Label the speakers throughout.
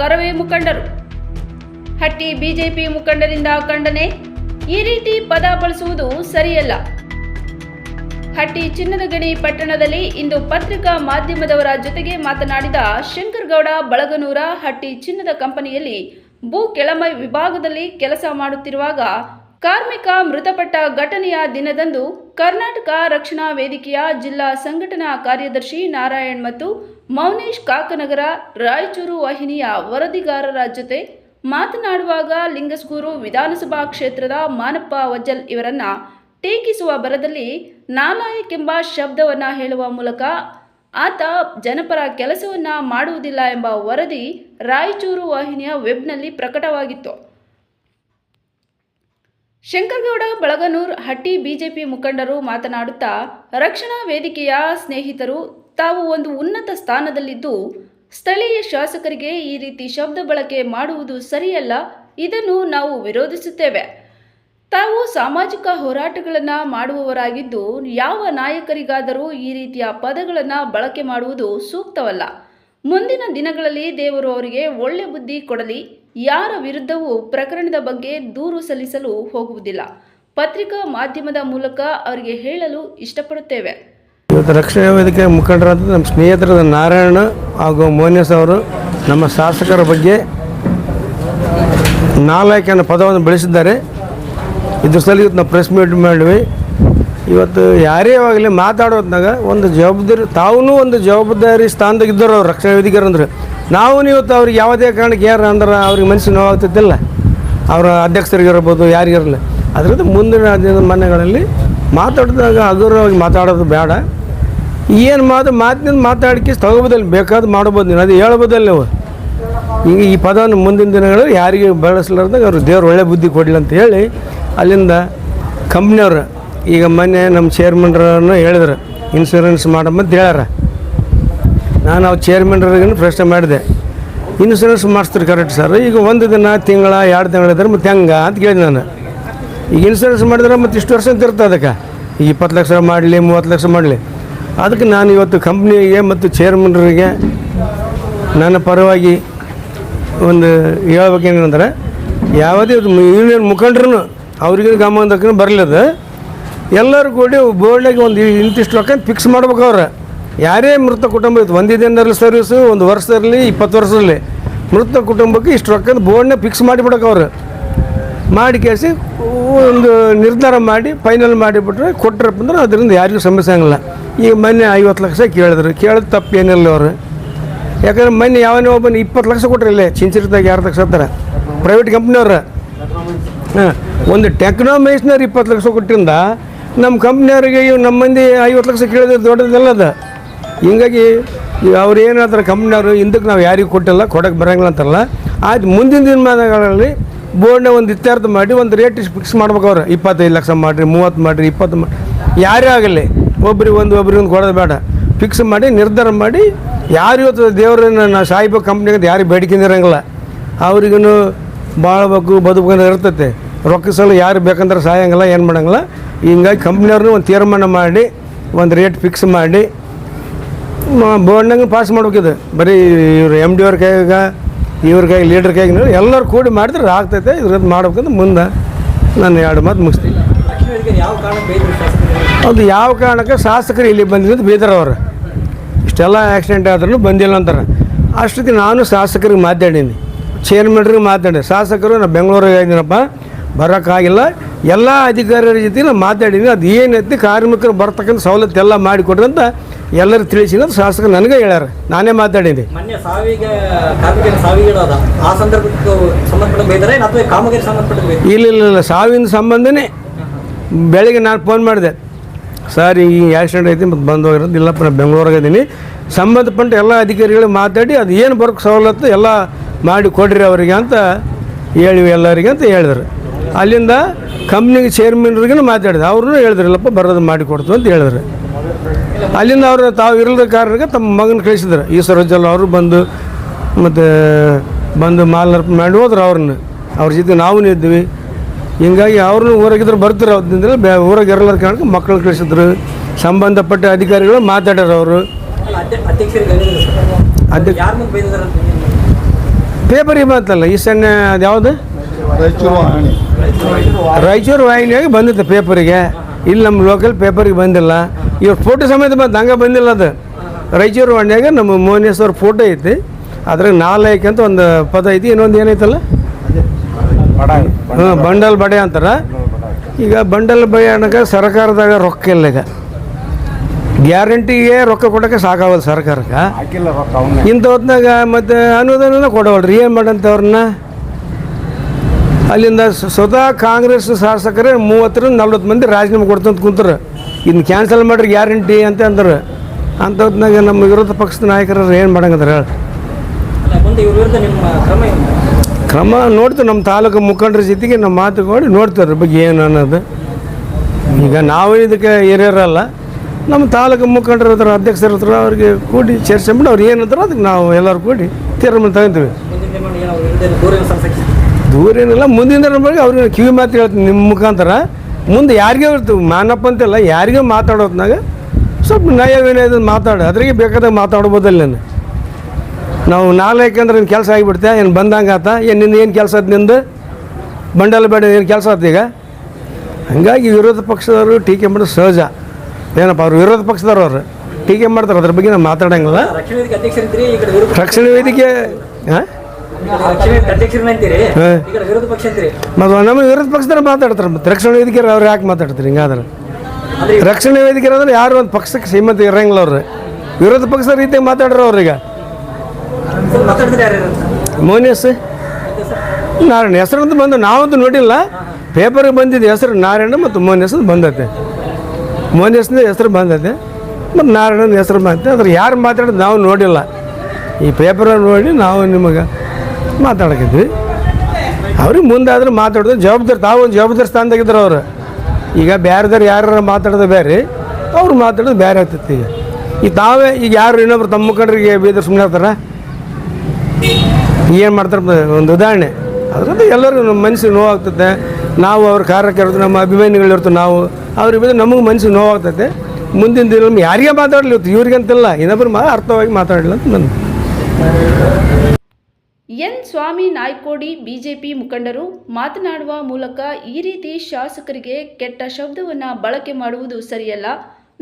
Speaker 1: ಕರವೇ ಮುಖಂಡರು. ಹಟ್ಟಿ ಬಿಜೆಪಿ ಮುಖಂಡರಿಂದ ಖಂಡನೆ. ಈ ರೀತಿ ಪದ ಬಳಸುವುದು ಸರಿಯಲ್ಲ. ಹಟ್ಟಿ ಚಿನ್ನದ ಗಣಿ ಪಟ್ಟಣದಲ್ಲಿ ಇಂದು ಪತ್ರಿಕಾ ಮಾಧ್ಯಮದವರ ಜೊತೆಗೆ ಮಾತನಾಡಿದ ಶಂಕರಗೌಡ, ಬಳಗನೂರ ಹಟ್ಟಿ ಚಿನ್ನದ ಕಂಪನಿಯಲ್ಲಿ ಭೂ ಕೆಳಮೈ ವಿಭಾಗದಲ್ಲಿ ಕೆಲಸ ಮಾಡುತ್ತಿರುವಾಗ ಕಾರ್ಮಿಕ ಮೃತಪಟ್ಟ ಘಟನೆಯ ದಿನದಂದು ಕರ್ನಾಟಕ ರಕ್ಷಣಾ ವೇದಿಕೆಯ ಜಿಲ್ಲಾ ಸಂಘಟನಾ ಕಾರ್ಯದರ್ಶಿ ನಾರಾಯಣ್ ಮತ್ತು ಮೌನೇಶ್ ಕಾಕನಗರ ರಾಯಚೂರು ವಾಹಿನಿಯ ವರದಿಗಾರರ ಜೊತೆ ಮಾತನಾಡುವಾಗ ಲಿಂಗಸ್ಗೂರು ವಿಧಾನಸಭಾ ಕ್ಷೇತ್ರದ ಮಾನಪ್ಪ ವಜ್ಜಲ್ ಇವರನ್ನ ಟೀಕಿಸುವ ಬರದಲ್ಲಿ ನಾಲಾಯಕ್ ಎಂಬ ಶಬ್ದವನ್ನ ಹೇಳುವ ಮೂಲಕ ಆತ ಜನಪರ ಕೆಲಸವನ್ನ ಮಾಡುವುದಿಲ್ಲ ಎಂಬ ವರದಿ ರಾಯಚೂರು ವಾಹಿನಿಯ ವೆಬ್ನಲ್ಲಿ ಪ್ರಕಟವಾಗಿತ್ತು. ಶಂಕರಗೌಡ, ಬಳಗನೂರ್, ಹಟ್ಟಿ ಬಿಜೆಪಿ ಮುಖಂಡರು ಮಾತನಾಡುತ್ತಾ ರಕ್ಷಣಾ ವೇದಿಕೆಯ ಸ್ನೇಹಿತರು ತಾವು ಒಂದು ಉನ್ನತ ಸ್ಥಾನದಲ್ಲಿದ್ದು ಸ್ಥಳೀಯ ಶಾಸಕರಿಗೆ ಈ ರೀತಿ ಶಬ್ದ ಬಳಕೆ ಮಾಡುವುದು ಸರಿಯಲ್ಲ. ಇದನ್ನು ನಾವು ವಿರೋಧಿಸುತ್ತೇವೆ. ತಾವು ಸಾಮಾಜಿಕ ಹೋರಾಟಗಳನ್ನು ಮಾಡುವವರಾಗಿದ್ದು ಯಾವ ನಾಯಕರಿಗಾದರೂ ಈ ರೀತಿಯ ಪದಗಳನ್ನು ಬಳಕೆ ಮಾಡುವುದು ಸೂಕ್ತವಲ್ಲ. ಮುಂದಿನ ದಿನಗಳಲ್ಲಿ ದೇವರು ಅವರಿಗೆ ಒಳ್ಳೆ ಬುದ್ಧಿ ಕೊಡಲಿ. ಯಾರ ವಿರುದ್ಧವೂ ಪ್ರಕರಣದ ಬಗ್ಗೆ ದೂರು ಸಲ್ಲಿಸಲು ಹೋಗುವುದಿಲ್ಲ. ಪತ್ರಿಕಾ ಮಾಧ್ಯಮದ ಮೂಲಕ ಅವರಿಗೆ ಹೇಳಲು ಇಷ್ಟಪಡುತ್ತೇವೆ.
Speaker 2: ಇವತ್ತು ರಕ್ಷಣಾ ವೇದಿಕೆ ಮುಖಂಡರಾದ ನಮ್ಮ ಸ್ನೇಹಿತರಾದ ನಾರಾಯಣ ಹಾಗೂ ಮೋನೇಶ್ ಅವರು ನಮ್ಮ ಶಾಸಕರ ಬಗ್ಗೆ ನಾಲ್ಕು ಅನ್ನೋ ಪದವನ್ನು ಬೆಳೆಸಿದ್ದಾರೆ. ಇದ್ರ ಸಲ ಇವತ್ತು ನಾವು ಪ್ರೆಸ್ ಮೀಟ್ ಮಾಡಿವಿ ಇವತ್ತು ಯಾರೇ ಆಗಲಿ ಮಾತಾಡೋದ್ನಾಗ ಒಂದು ಜವಾಬ್ದಾರಿ ತಾವೂ ಒಂದು ಜವಾಬ್ದಾರಿ ಸ್ಥಾನದಾಗ ಇದ್ದರು ಅವ್ರು ರಕ್ಷಣಾ ವೇದಿಕೆಯರು ಅಂದ್ರೆ. ನಾವು ಇವತ್ತು ಅವ್ರಿಗೆ ಯಾವುದೇ ಕಾರಣಕ್ಕೆ ಯಾರು ಅಂದ್ರೆ ಅವ್ರಿಗೆ ಮನಸ್ಸು ನೋವಾಗ್ತಿದ್ದಿಲ್ಲ. ಅವರ ಅಧ್ಯಕ್ಷರಿಗಿರ್ಬೋದು, ಯಾರಿಗಿರಲಿ. ಅದರಿಂದ ಮುಂದಿನ ಮನೆಗಳಲ್ಲಿ ಮಾತಾಡಿದಾಗ ಹಗುರವಾಗಿ ಮಾತಾಡೋದು ಬೇಡ. ಏನು ಮಾತು, ಮಾತಿನಿಂದ ಮಾತಾಡಕ್ಕೆ ತಗೋಬೋದಲ್ಲಿ ಬೇಕಾದ ಮಾಡ್ಬೋದು ನೀನು ಅದು ಹೇಳ್ಬೋದಲ್ಲ ನೀವು. ಈಗ ಈ ಪದವನ್ನು ಮುಂದಿನ ದಿನಗಳಲ್ಲಿ ಯಾರಿಗೆ ಬಳಸಲಾರ್ದಾಗ ಅವರು ದೇವ್ರು ಒಳ್ಳೆ ಬುದ್ಧಿ ಕೊಡಲಿ ಅಂತ ಹೇಳಿ ಅಲ್ಲಿಂದ ಕಂಪ್ನಿಯವ್ರು, ಈಗ ಮೊನ್ನೆ ನಮ್ಮ ಚೇರ್ಮನ್ರನ್ನು ಹೇಳಿದ್ರು ಇನ್ಸೂರೆನ್ಸ್ ಮಾಡಮ್ಮಂತ ಹೇಳ್ಯಾರ. ನಾನು ಅವ್ರು ಚೇರ್ಮನ್ರಿಗೂ ಪ್ರಶ್ನೆ ಮಾಡಿದೆ ಇನ್ಸೂರೆನ್ಸ್ ಮಾಡಿಸ್ತಾರೆ ಕರೆಕ್ಟ್ ಸರ್ ಈಗ ಒಂದು ದಿನ, ತಿಂಗಳ, ಎರಡು ತಿಂಗಳಿದ್ರೆ ಮತ್ತೆ ಹೆಂಗ? ಅಂತ ಕೇಳಿದೆ ನಾನು. ಈಗ ಇನ್ಸೂರೆನ್ಸ್ ಮಾಡಿದ್ರೆ ಮತ್ತೆ ಇಷ್ಟು ವರ್ಷ ಅಂತ ಇರ್ತದೆ ಅದಕ್ಕೆ. ಈಗ ಇಪ್ಪತ್ತು ಲಕ್ಷ ಮಾಡಲಿ, ಮೂವತ್ತು ಲಕ್ಷ ಮಾಡಲಿ. ಅದಕ್ಕೆ ನಾನು ಇವತ್ತು ಕಂಪ್ನಿಗೆ ಮತ್ತು ಚೇರ್ಮನ್ರಿಗೆ ನನ್ನ ಪರವಾಗಿ ಒಂದು ಹೇಳ್ಬೇಕೇನಂದ್ರೆ, ಯಾವುದೇ ಯೂನಿಯನ್ ಮುಖಂಡರು ಅವ್ರಿಗೆ ಗಮನದಕ್ಕೂ ಬರಲಿಲ್ಲ. ಎಲ್ಲರೂ ಕೂಡಿ ಬೋರ್ಡ್ನಾಗೆ ಒಂದು ಇಂತಿಷ್ಟು ರೊಕ್ಕ ಫಿಕ್ಸ್ ಮಾಡ್ಬೇಕು ಅವ್ರು. ಯಾರೇ ಮೃತ ಕುಟುಂಬ ಇತ್ತು ಒಂದೇ ದಿನದಲ್ಲಿ ಸರ್ವಿಸು ಒಂದು ವರ್ಷ ಇರಲಿ ಇಪ್ಪತ್ತು ವರ್ಷ ಮೃತ ಕುಟುಂಬಕ್ಕೆ ಇಷ್ಟು ರೊಕ್ಕದ ಬೋರ್ಡ್ನ ಫಿಕ್ಸ್ ಮಾಡಿಬಿಡಕ್ಕೆ ಅವರು. ಮಾಡಿ ಕೇಳಿಸಿ ಒಂದು ನಿರ್ಧಾರ ಮಾಡಿ ಫೈನಲ್ ಮಾಡಿಬಿಟ್ರೆ ಕೊಟ್ಟರಪ್ಪ ಅಂದ್ರೆ ಅದರಿಂದ ಯಾರಿಗೂ ಸಮಸ್ಯೆ ಆಗಲ್ಲ. ಈಗ ಮೊನ್ನೆ ಐವತ್ತು ಲಕ್ಷ ಕೇಳಿದ್ರು. ಕೇಳಿದ ತಪ್ಪು ಏನಿಲ್ಲ ಅವರು. ಯಾಕಂದ್ರೆ ಮೊನ್ನೆ ಯಾವನೇ ಒಬ್ಬನ ಇಪ್ಪತ್ತು ಲಕ್ಷ ಕೊಟ್ಟರೆ ಇಲ್ಲೇ ಚಿಂಚಿರದಾಗ ಯಾರು ಲಕ್ಷ ಹತ್ತಾರ ಪ್ರೈವೇಟ್ ಕಂಪ್ನಿಯವ್ರ ಹಾಂ, ಒಂದು ಟೆಕ್ನೋ ಮೇಷನರ್ ಇಪ್ಪತ್ತು ಲಕ್ಷ ಕೊಟ್ಟಿಂದ, ನಮ್ಮ ಕಂಪ್ನಿಯವ್ರಿಗೆ ಇವ್ ನಮ್ಮ ಮಂದಿ ಐವತ್ತು ಲಕ್ಷ ಕೇಳಿದ್ರೆ ದೊಡ್ಡದಲ್ಲ ಅದು. ಹಿಂಗಾಗಿ ಅವ್ರು ಏನು ಕಂಪ್ನಿಯವರು ಹಿಂದಕ್ಕೆ ನಾವು ಯಾರಿಗೂ ಕೊಟ್ಟಿಲ್ಲ, ಕೊಡಕ್ಕೆ ಬರೋಂಗಿಲ್ಲ ಅಂತಾರಲ್ಲ. ಆಯ್ತು, ಮುಂದಿನ ದಿನಮಾನಗಳಲ್ಲಿ ಬೋರ್ಡ್ನ ಒಂದು ಇತ್ಯರ್ಥ ಮಾಡಿ ಒಂದು ರೇಟ್ ಫಿಕ್ಸ್ ಮಾಡ್ಬೇಕು ಅವ್ರು. ಇಪ್ಪತ್ತೈದು ಲಕ್ಷ ಮಾಡಿರಿ, ಮೂವತ್ತು ಮಾಡಿರಿ, ಇಪ್ಪತ್ತು ಮಾಡಿ ಯಾರೇ ಆಗಲಿ. ಒಬ್ರಿಗೆ ಒಂದು ಒಬ್ರಿಗೆ ಒಂದು ಕೊಡೋದು ಬೇಡ. ಫಿಕ್ಸ್ ಮಾಡಿ, ನಿರ್ಧಾರ ಮಾಡಿ, ಯಾರು ಇವತ್ತು ದೇವ್ರನ್ನ ನಾ ಸಾಯಿಬೇಕು ಕಂಪ್ನಿಗೆ ಯಾರಿಗೆ ಬೇಡಿಕೆಂದಿರಂಗಿಲ್ಲ ಅವ್ರಿಗೂ ಬಾಳ್ಬೇಕು ಬದುಕಂದ್ರೆ ಇರ್ತೈತೆ. ರೊಕ್ಕ ಸಲ ಯಾರು ಬೇಕಂದ್ರೆ ಸಾಯಂಗಿಲ್ಲ, ಏನು ಮಾಡಂಗಿಲ್ಲ. ಹಿಂಗಾಗಿ ಕಂಪ್ನಿಯವ್ರನ್ನೂ ಒಂದು ತೀರ್ಮಾನ ಮಾಡಿ, ಒಂದು ರೇಟ್ ಫಿಕ್ಸ್ ಮಾಡಿ ಬೋರ್ಡ್ನಾಗ ಪಾಸ್ ಮಾಡ್ಬೇಕಿದೆ ಬರೀ ಇವ್ರು ಎಂ ಡಿ ಅವ್ರ ಕೈಗ ಇವ್ರ ಕೈಗೆ ಲೀಡ್ರ್ ಕೈಗೆ ಎಲ್ಲರೂ ಕೂಡಿ ಮಾಡಿದ್ರೆ ಆಗ್ತೈತೆ, ಇದ್ರದ್ದು ಮಾಡ್ಬೇಕಂದ್ರೆ ಮುಂದೆ ನಾನು ಎರಡು ಮಾತು ಮುಗಿಸ್ತೀನಿ. ಅದು ಯಾವ ಕಾರಣಕ್ಕೆ ಶಾಸಕರು ಇಲ್ಲಿ ಬಂದಿದ್ದು ಬೀದರ್ ಅವರು. ಇಷ್ಟೆಲ್ಲ ಆಕ್ಸಿಡೆಂಟ್ ಆದ್ರೂ ಬಂದಿಲ್ಲ ಅಂತಾರೆ. ಅಷ್ಟೊತ್ತಿಗೆ ನಾನು ಶಾಸಕರಿಗೆ ಮಾತಾಡೀನಿ. ಚೇರ್ಮನ್ರಿಗೆ ಮಾತಾಡಿ ಶಾಸಕರು ನಾನು ಬೆಂಗಳೂರಿಗೆ ಆಗಿದ್ದೀನಪ್ಪ ಬರೋಕ್ಕಾಗಿಲ್ಲ. ಎಲ್ಲ ಅಧಿಕಾರಿಗಳ ಜೊತೆ ನಾನು ಮಾತಾಡೀನಿ. ಅದು ಏನೈತಿ ಕಾರ್ಮಿಕರು ಬರ್ತಕ್ಕಂಥ ಸವಲತ್ತು ಎಲ್ಲ ಮಾಡಿಕೊಡ್ರಿ ಅಂತ ಎಲ್ಲರೂ ತಿಳಿಸಿನ ಶಾಸಕರು ನನಗೆ ಹೇಳ್ಯಾರ. ನಾನೇ ಮಾತಾಡೀನಿ. ಇಲ್ಲ ಇಲ್ಲ ಇಲ್ಲ ಸಾವಿನ ಸಂಬಂಧನೇ. ಬೆಳಿಗ್ಗೆ ನಾನು ಫೋನ್ ಮಾಡಿದೆ. ಸರ್, ಈ ಆಕ್ಸಿಡೆಂಟ್ ಐತಿ ಮತ್ತು ಬಂದು ಹೋಗಿರೋದು ಇಲ್ಲಪ್ಪ ನಾನು ಬೆಂಗಳೂರಾಗ ಇದ್ದೀನಿ ಸಂಬಂಧಪಟ್ಟ ಎಲ್ಲ ಅಧಿಕಾರಿಗಳು ಮಾತಾಡಿ ಅದು ಏನು ಬರೋಕ್ಕೆ ಸವಲತ್ತು ಎಲ್ಲ ಮಾಡಿ ಕೊಡ್ರಿ ಅವರಿಗೆ ಅಂತ ಹೇಳಿವಿ ಎಲ್ಲರಿಗೆ ಅಂತ ಹೇಳಿದ್ರು. ಅಲ್ಲಿಂದ ಕಂಪ್ನಿಗೆ ಚೇರ್ಮನ್ರಿಗೂ ಮಾತಾಡಿದ್ರು. ಅವ್ರೂ ಹೇಳಿದ್ರು, ಇಲ್ಲಪ್ಪ, ಬರೋದು ಮಾಡಿ ಕೊಡ್ತು ಅಂತ ಹೇಳಿದ್ರು. ಅಲ್ಲಿಂದ ಅವರು ತಾವು ಇರಲ್ದ ಕಾರಣಕ್ಕೆ ತಮ್ಮ ಮಗನ ಕಳಿಸಿದ್ರು. ಈಶ್ವರಜ್ಜಲ್ ಅವರು ಬಂದು ಮತ್ತು ಬಂದು ಮಾಲರ್ಪ ಮಾಡಿ ಹೋದ್ರು ಅವ್ರನ್ನ. ಅವ್ರ ಜೊತೆ ನಾವು ಇದ್ವಿ. ಹಿಂಗಾಗಿ ಅವ್ರನ್ನೂ ಊರಾಗಿದ್ರು ಬರ್ತಾರೆ ಅವ್ರಿಂದ ಬೇ ಊರಾಗ ಇರಲಾರ ಕಾರಣಕ್ಕೆ ಮಕ್ಕಳು ಕಳಿಸಿದ್ರು. ಸಂಬಂಧಪಟ್ಟ ಅಧಿಕಾರಿಗಳು ಮಾತಾಡ್ಯಾರ ಅವರು.
Speaker 3: ಅಧ್ಯ- ಮಾತಲ್ಲ ಈ ಸಣ್ಣ
Speaker 2: ಪೇಪರಿಗೆ ಅದು ಯಾವುದು?
Speaker 4: ರಾಯಚೂರು
Speaker 2: ರಾಯಚೂರು ವಾಹಿನಿಯಾಗಿ ಬಂದಿತ್ತು ಪೇಪರಿಗೆ. ಇಲ್ಲಿ ನಮ್ಮ ಲೋಕಲ್ ಪೇಪರಿಗೆ ಬಂದಿಲ್ಲ. ಇವ್ರ ಫೋಟೋ ಸಮೇತ ಮತ್ತು ಹಂಗೆ ಬಂದಿಲ್ಲ ಅದು. ರಾಯಚೂರು ವಾಣಿಯಾಗ ನಮ್ಮ ಮೋಹನೇಶ್ವರ ಫೋಟೋ ಐತಿ. ಅದ್ರಾಗ ನಾಲ್ಕು ಅಂತ ಒಂದು ಪದ ಐತಿ ಇನ್ನೊಂದು ಏನೈತಲ್ಲ? ಹಾಂ ಬಂಡಲ್ ಬಡೆ ಅಂತಾರ. ಈಗ ಬಂಡಲ್ ಬಡೆ ಅನ್ನೋಕೆ ಸರ್ಕಾರದಾಗ ರೊಕ್ಕ ಇಲ್ಲ ಈಗ. ಗ್ಯಾರಂಟಿಗೆ ರೊಕ್ಕ ಕೊಡಕ್ಕೆ ಸಾಕಾಗಲ್ಲ ಸರ್ಕಾರಕ್ಕೆ. ಇಂಥ ಹೊತ್ನಾಗ ಮತ್ತು ಅನುದಾನ ಕೊಡವಲ್ರಿ ಏನು ಮಾಡಂತವ್ರನ್ನ? ಅಲ್ಲಿಂದ ಸ- ಸ್ವತಃ ಕಾಂಗ್ರೆಸ್ ಶಾಸಕರೇ ಮೂವತ್ತರಿಂದ ನಲ್ವತ್ತು ಮಂದಿ ರಾಜೀನಾಮೆ ಕೊಡ್ತಂತ ಕುಂತಾರೆ. ಇನ್ನು ಕ್ಯಾನ್ಸಲ್ ಮಾಡ್ರಿ ಗ್ಯಾರಂಟಿ ಅಂತ ಅಂದ್ರೆ. ಅಂಥ ಹೊತ್ನಾಗ ನಮ್ಮ ವಿರೋಧ ಪಕ್ಷದ ನಾಯಕರ ಏನು ಮಾಡಂಗಂದ್ರೆ ಹೇಳಿ.
Speaker 3: ಕ್ರಮ
Speaker 2: ನೋಡ್ತಾರೆ ನಮ್ಮ ತಾಲೂಕು ಮುಖಂಡರ ಜೊತೆಗೆ ನಮ್ಮ ಮಾತುಕೊಂಡು ನೋಡ್ತಾರೆ ಬಗ್ಗೆ ಏನು ಅನ್ನೋದು. ಈಗ ನಾವು ಇದಕ್ಕೆ ಹಿರಿಯರಲ್ಲ, ನಮ್ಮ ತಾಲೂಕು ಮುಖಂಡರ ಹತ್ರ, ಅಧ್ಯಕ್ಷರ ಹತ್ರ ಅವ್ರಿಗೆ ಕೂಡಿ ಚರ್ಚೆ ಮಾಡಿ ಅವ್ರು ಏನಂತಾರ ಅದಕ್ಕೆ ನಾವು ಎಲ್ಲರೂ ಕೂಡಿ ತೀರ್ಮಾನ ತಗೊಂತೀವಿ. ದೂರ ಏನಿಲ್ಲ, ಮುಂದಿನ ಬಗ್ಗೆ ಅವ್ರಿಗೆ ಕಿವಿ ಮಾತು ಹೇಳ್ತೀನಿ ನಿಮ್ಮ ಮುಖಾಂತರ. ಮುಂದೆ ಯಾರಿಗೇ ಇರ್ತೀವಿ ಮಾನಪ್ಪ ಅಂತಿಲ್ಲ, ಯಾರಿಗೇ ಮಾತಾಡೋದ್ನಾಗ ಸ್ವಲ್ಪ ನಯ ವಿನಯದ ಮಾತಾಡು, ಅದ್ರಿಗೆ ಬೇಕಾದಾಗ ಮಾತಾಡ್ಬೋದಲ್ಲ ನಾನು ನಾವು ನಾಲ್ಕು ಅಂದ್ರೆ ನಿನ್ನ ಕೆಲಸ ಆಗಿಬಿಡ್ತೆ, ಏನು ಬಂದಂಗೆ ಆತ, ಏನು ನಿಂದು ಏನು ಕೆಲಸ ಆಯ್ತು ನಿಂದು? ಬಂಡಲ್ ಬೇಡ, ಏನು ಕೆಲಸ ಆಯ್ತು ಈಗ? ಹಂಗಾಗಿ ವಿರೋಧ ಪಕ್ಷದವರು ಟೀಕೆ ಮಾಡೋದು ಸಹಜ. ಏನಪ್ಪ, ಅವ್ರು ವಿರೋಧ ಪಕ್ಷದವ್ರು ಅವರು. ಟೀಕೆ ಮಾಡ್ತಾರೆ, ಅದ್ರ ಬಗ್ಗೆ ನಾವು ಮಾತಾಡೋಂಗಿಲ್ಲ.
Speaker 3: ರಕ್ಷಣಾ ವೇದಿಕೆ
Speaker 2: ಹಾಂ. ಮತ್ತು ನಮ್ಮ ವಿರೋಧ ಪಕ್ಷದವ್ರು ಮಾತಾಡ್ತಾರೆ, ಮತ್ತು ರಕ್ಷಣಾ ವೇದಿಕೆ ಅವ್ರು ಯಾಕೆ ಮಾತಾಡ್ತಾರೆ ಹಿಂಗಾದ್ರೆ? ರಕ್ಷಣೆ ವೇದಿಕೆ ಅಂದ್ರೆ ಯಾರು ಒಂದು ಪಕ್ಷಕ್ಕೆ ಸೀಮಂತ ಇರಂಗಿಲ್ಲ ಅವ್ರು. ವಿರೋಧ ಪಕ್ಷದ ರೀತಿಯಾಗಿ ಮಾತಾಡ್ರು ಅವ್ರೀಗ
Speaker 3: ಸರ್ ಮಾತಾಡಿದ್ರೆ ಯಾರು ಅಂತ
Speaker 2: ಮೋನಿಯಸ್ ನಾರಾಯಣ. ಹೆಸರಂತೂ ಬಂದು ನಾವಂತೂ ನೋಡಿಲ್ಲ. ಪೇಪರಿಗೆ ಬಂದಿದ್ದು ಹೆಸರು ನಾರಾಯಣ ಮತ್ತು ಮೋನಿಯಸ್ ಬಂದೈತೆ ಮೋನಿಯಸ್ನ ಹೆಸರು ಬಂದೈತೆ ಮತ್ತು ನಾರಾಯಣನ ಹೆಸರು ಬಂದೈತೆ ಅದ್ರ ಯಾರು ಮಾತಾಡೋದು ನಾವು ನೋಡಿಲ್ಲ. ಈ ಪೇಪರ್ ನೋಡಿ ನಾವು ನಿಮಗೆ ಮಾತಾಡಕಿದ್ವಿ ಅವ್ರಿಗೆ ಮುಂದಾದ್ರೆ ಮಾತಾಡೋದು. ಜವಾಬ್ದಾರಿ, ತಾವು ಒಂದು ಜವಾಬ್ದಾರಿ ಸ್ಥಾನದಾಗಿದ್ರು ಅವರು. ಈಗ ಬೇರೆದವ್ರು ಯಾರು ಮಾತಾಡೋದು ಬೇರೆ ಅವ್ರು ಮಾತಾಡೋದು ಬೇರೆ ಆಗ್ತೈತಿ ಈಗ. ಈಗ ತಾವೇ ಈಗ ಯಾರು ಇನ್ನೊಬ್ರು ತಮ್ಮ ಮುಖಂಡರಿಗೆ ಬೀದರ್ ಸುಮ್ಮನೆ ಇರ್ತಾರ? ಏನು ಮಾಡ್ತಾರೆ ಒಂದು ಉದಾಹರಣೆ. ಅದರಿಂದ ಎಲ್ಲರಿಗೂ ನಮ್ಮ ಮನಸ್ಸಿಗೆ ನೋವಾಗ್ತದೆ. ನಾವು ಅವ್ರ ಕಾರ್ಯಕರ್ತರು ನಮ್ಮ ಅಭಿಮಾನಿಗಳಿರ್ತೀವಿ ನಾವು, ಅವ್ರಿಗೆ ಬಂದು ನಮಗೆ ಮನಸ್ಸಿಗೆ ನೋವಾಗ್ತದೆ. ಮುಂದಿನ ದಿನ ನಮ್ಗೆ ಯಾರಿಗೆ ಮಾತಾಡಲಿ ಇವ್ರಿಗಂತಿಲ್ಲ. ಇನ್ನೊಬ್ರು ಮಾ, ಅರ್ಥವಾಗಿ ಮಾತಾಡಲಿಲ್ಲ ಅಂತ ನನ್ನ
Speaker 1: ಎನ್ ಸ್ವಾಮಿ ನಾಯ್ಕೋಡಿ, ಬಿಜೆಪಿ ಮುಖಂಡರು ಮಾತನಾಡುವ ಮೂಲಕ ಈ ರೀತಿ ಶಾಸಕರಿಗೆ ಕೆಟ್ಟ ಶಬ್ದವನ್ನು ಬಳಕೆ ಮಾಡುವುದು ಸರಿಯಲ್ಲ.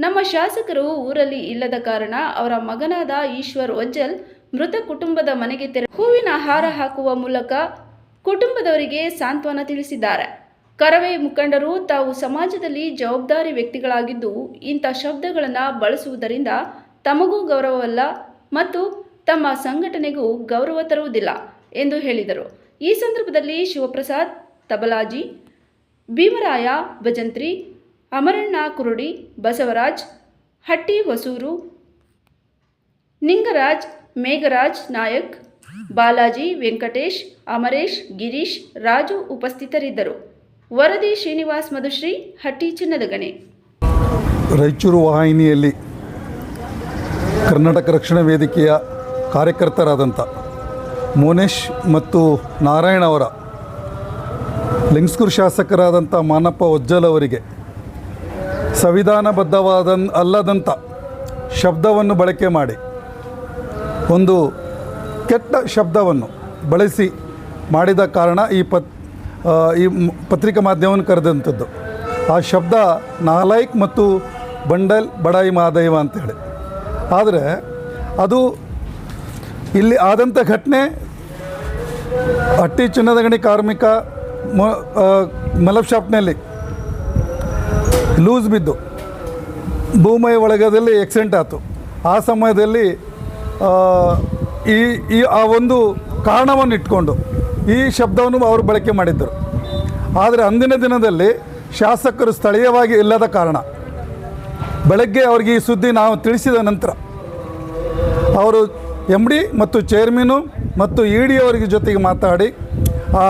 Speaker 1: ನಮ್ಮ ಶಾಸಕರು ಊರಲ್ಲಿ ಇಲ್ಲದ ಕಾರಣ ಅವರ ಮಗನಾದ ಈಶ್ವರ್ ಒಜ್ಜಲ್ ಮೃತ ಕುಟುಂಬದ ಮನೆಗೆ ತೆರ ಹೂವಿನ ಹಾರ ಹಾಕುವ ಮೂಲಕ ಕುಟುಂಬದವರಿಗೆ ಸಾಂತ್ವನ ತಿಳಿಸಿದ್ದಾರೆ. ಕರವೇ ಮುಖಂಡರು ತಾವು ಸಮಾಜದಲ್ಲಿ ಜವಾಬ್ದಾರಿ ವ್ಯಕ್ತಿಗಳಾಗಿದ್ದು ಇಂಥ ಶಬ್ದಗಳನ್ನು ಬಳಸುವುದರಿಂದ ತಮಗೂ ಗೌರವವಲ್ಲ ಮತ್ತು ತಮ್ಮ ಸಂಘಟನೆಗೂ ಗೌರವ ತರುವುದಿಲ್ಲ ಎಂದು ಹೇಳಿದರು. ಈ ಸಂದರ್ಭದಲ್ಲಿ ಶಿವಪ್ರಸಾದ್, ತಬಲಾಜಿ, ಭೀಮರಾಯ, ಭಜಂತ್ರಿ, ಅಮರಣ್ಣ ಕುರುಡಿ, ಬಸವರಾಜ್ ಹಟ್ಟಿ ಹೊಸೂರು ನಿಂಗರಾಜ್ ಮೇಘರಾಜ್ ನಾಯಕ್, ಬಾಲಾಜಿ ವೆಂಕಟೇಶ್, ಅಮರೇಶ್, ಗಿರೀಶ್, ರಾಜು ಉಪಸ್ಥಿತರಿದ್ದರು. ವರದಿ ಶ್ರೀನಿವಾಸ್ ಮಧುಶ್ರೀ, ಹಟ್ಟಿ ಚಿನ್ನದ ಗಣೆ
Speaker 4: ರಾಯಚೂರು ವಾಹಿನಿಯಲ್ಲಿ ಕರ್ನಾಟಕ ರಕ್ಷಣಾ ವೇದಿಕೆಯ ಕಾರ್ಯಕರ್ತರಾದಂಥ ಮೋನೇಶ್ ಮತ್ತು ನಾರಾಯಣ ಅವರ ಲಿಂಗ್ಸ್ಕೂರು ಶಾಸಕರಾದಂಥ ಮಾನಪ್ಪ ಒಜ್ಜಲ್ ಅವರಿಗೆ ಸಂವಿಧಾನಬದ್ಧವಾದ ಅಲ್ಲದಂಥ ಶಬ್ದವನ್ನು ಬಳಕೆ ಮಾಡಿ ಒಂದು ಕೆಟ್ಟ ಶಬ್ದವನ್ನು ಬಳಸಿ ಮಾಡಿದ ಕಾರಣ ಈ ಪತ್ ಈ ಪತ್ರಿಕಾ ಮಾಧ್ಯಮವನ್ನು ಕರೆದಂಥದ್ದು. ಆ ಶಬ್ದ ನಾಲಾಯ್ಕ್ ಮತ್ತು ಬಂಡಲ್ ಬಡಾಯಿ ಮಹಾದೈವ ಅಂತೇಳಿ. ಆದರೆ ಅದು ಇಲ್ಲಿ ಆದಂಥ ಘಟನೆ ಹಟ್ಟಿ ಚಿನ್ನದ ಗಣಿ ಕಾರ್ಮಿಕ ಮಲಬ್ ಶಾಪ್ನಲ್ಲಿ ಲೂಸ್ ಬಿದ್ದು. ಭೂಮಿ ಒಳಗದಲ್ಲಿ ಆಕ್ಸಿಡೆಂಟ್ ಆಯಿತು. ಆ ಸಮಯದಲ್ಲಿ ಈ ಈ ಆ ಒಂದು ಕಾರಣವನ್ನು ಇಟ್ಕೊಂಡು ಈ ಶಬ್ದವನ್ನು ಅವರು ಬಳಕೆ ಮಾಡಿದ್ದರು. ಆದರೆ ಅಂದಿನ ದಿನದಲ್ಲಿ ಶಾಸಕರು ಸ್ಥಳೀಯವಾಗಿ ಇಲ್ಲದ ಕಾರಣ ಬೆಳಗ್ಗೆ ಅವರಿಗೆ ಈ ಸುದ್ದಿ ನಾವು ತಿಳಿಸಿದ ನಂತರ ಅವರು ಎಂ ಡಿ ಮತ್ತು ಚೇರ್ಮೀನು ಮತ್ತು ಇ ಡಿ ಅವರಿಗೆ ಜೊತೆಗೆ ಮಾತಾಡಿ, ಆ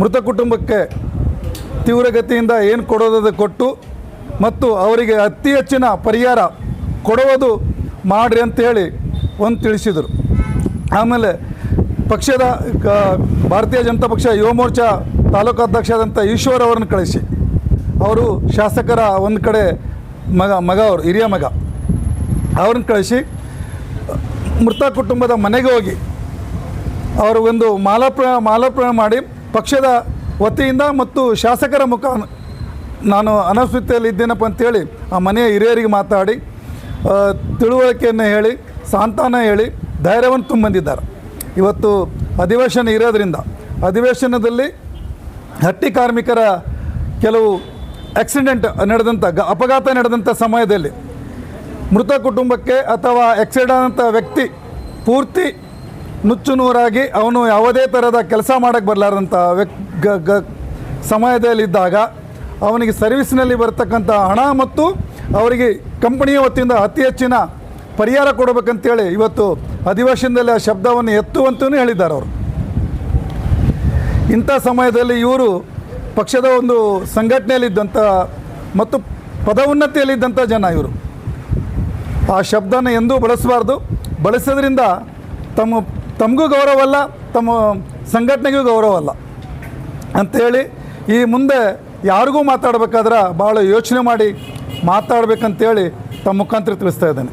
Speaker 4: ಮೃತ ಕುಟುಂಬಕ್ಕೆ ತೀವ್ರಗತಿಯಿಂದ ಏನು ಕೊಡೋದದು ಕೊಟ್ಟು ಮತ್ತು ಅವರಿಗೆ ಅತಿ ಹೆಚ್ಚಿನ ಪರಿಹಾರ ಕೊಡುವುದು ಮಾಡಿರಿ ಅಂತೇಳಿ ಒಂದು ತಿಳಿಸಿದರು. ಆಮೇಲೆ ಪಕ್ಷದ ಭಾರತೀಯ ಜನತಾ ಪಕ್ಷ ಯುವ ಮೋರ್ಚಾ ತಾಲೂಕು ಅಧ್ಯಕ್ಷರಾದಂಥ ಈಶ್ವರ್ ಅವರನ್ನು ಕಳಿಸಿ. ಅವರು ಶಾಸಕರ ಒಂದು ಕಡೆ ಮಗ ಮಗ ಅವರು, ಹಿರಿಯ ಮಗ. ಅವ್ರನ್ನ ಕಳಿಸಿ, ಮೃತ ಕುಟುಂಬದ ಮನೆಗೆ ಹೋಗಿ. ಅವರು ಒಂದು ಮಾಲಾರ್ಪಣೆ ಮಾಲಾರ್ಪಣೆ ಮಾಡಿ ಪಕ್ಷದ ವತಿಯಿಂದ ಮತ್ತು ಶಾಸಕರ ಮುಖ ನಾನು ಅನಸ್ಮಿತೆಯಲ್ಲಿ ಇದ್ದೇನಪ್ಪ ಅಂತೇಳಿ ಆ ಮನೆಯ ಹಿರಿಯರಿಗೆ ಮಾತಾಡಿ ತಿಳುವಳಿಕೆಯನ್ನು ಹೇಳಿ ಸಾಂತ್ವನ ಹೇಳಿ ಧೈರ್ಯವನ್ನು ತುಂಬಂದಿದ್ದಾರೆ. ಇವತ್ತು ಅಧಿವೇಶನ ಇರೋದರಿಂದ ಅಧಿವೇಶನದಲ್ಲಿ ಹಟ್ಟಿ ಕಾರ್ಮಿಕರ ಕೆಲವು ಆಕ್ಸಿಡೆಂಟ್ ನಡೆದಂಥ ಗ ಅಪಘಾತ ನಡೆದಂಥ ಸಮಯದಲ್ಲಿ ಮೃತ ಕುಟುಂಬಕ್ಕೆ ಅಥವಾ ಆಕ್ಸಿಡೆಂಟ್ ವ್ಯಕ್ತಿ ಪೂರ್ತಿ ನುಚ್ಚು ನೂರಾಗಿ ಅವನು ಯಾವುದೇ ಥರದ ಕೆಲಸ ಮಾಡೋಕ್ಕೆ ಬರಲಾರ್ದಂಥ ವ್ಯಕ್ ಗ ಗ ಸಮಯದಲ್ಲಿದ್ದಾಗ ಅವನಿಗೆ ಸರ್ವಿಸ್ನಲ್ಲಿ ಬರ್ತಕ್ಕಂಥ ಹಣ ಮತ್ತು ಅವರಿಗೆ ಕಂಪನಿಯ ವತಿಯಿಂದ ಅತಿ ಹೆಚ್ಚಿನ ಪರಿಹಾರ ಕೊಡಬೇಕಂತೇಳಿ ಇವತ್ತು ಅಧಿವೇಶನದಲ್ಲಿ ಆ ಶಬ್ದವನ್ನು ಎತ್ತುವಂತೂ ಹೇಳಿದ್ದಾರೆ ಅವರು. ಇಂಥ ಸಮಯದಲ್ಲಿ ಇವರು ಪಕ್ಷದ ಒಂದು ಸಂಘಟನೆಯಲ್ಲಿದ್ದಂಥ ಮತ್ತು ಪದೋನ್ನತಿಯಲ್ಲಿದ್ದಂಥ ಜನ ಇವರು. ಆ ಶಬ್ದನ ಎಂದೂ ಬಳಸಬಾರ್ದು. ಬಳಸೋದ್ರಿಂದ ತಮ್ಮ ತಮಗೂ ಗೌರವ ಅಲ್ಲ ತಮ್ಮ ಸಂಘಟನೆಗೂ ಗೌರವ ಅಲ್ಲ ಅಂಥೇಳಿ ಈ ಮುಂದೆ ಯಾರಿಗೂ ಮಾತಾಡಬೇಕಾದ್ರೆ ಭಾಳ ಯೋಚನೆ ಮಾಡಿ ಮಾತಾಡಬೇಕಂತೇಳಿ ತಮ್ಮ ಮುಖಾಂತರ ತಿಳಿಸ್ತಾ ಇದ್ದೇನೆ.